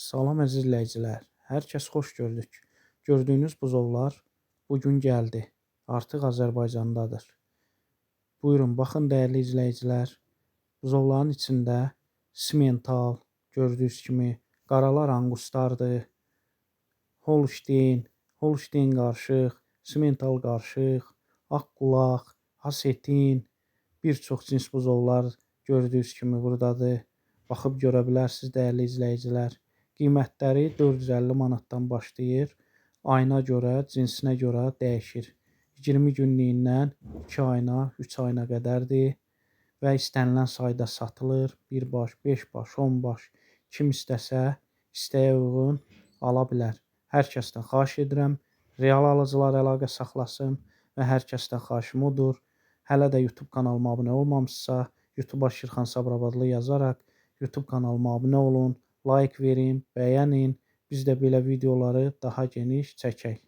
Salam əziz izləyicilər. Hər kəs xoş gördük. Gördüyünüz buzovlar bu gün gəldi. Artıq Azərbaycandadır. Buyurun baxın dəyərli izləyicilər. Buzovların içində simental, gördüyünüz kimi qaralar anqustardır. Holstein, Holstein qarışıq, simental qarışıq, ağ qulaq, asetin, bir çox cins buzovlar gördüyünüz kimi buradadır. Baxıb görə bilərsiniz dəyərli izləyicilər. Qiymətləri 450 manatdan başlayır. Ayına görə, cinsinə görə dəyişir. 20 günlüyündən 2 ayına, 3 ayına qədərdir və istənilən sayda satılır. 1 baş, 5 baş, 10 baş kim istəsə, istəyə uyğun ala bilər. Hər kəsdən xahiş edirəm, real alıcılar əlaqə saxlasın və hər kəsdən xahişim odur. Hələ də YouTube kanalıma abunə olmamısınızsa, YouTube'a Şirxan Sabirabadlı yazaraq YouTube kanalıma abunə olun, like verin, bəyənin. Biz də belə videoları daha geniş çəkək.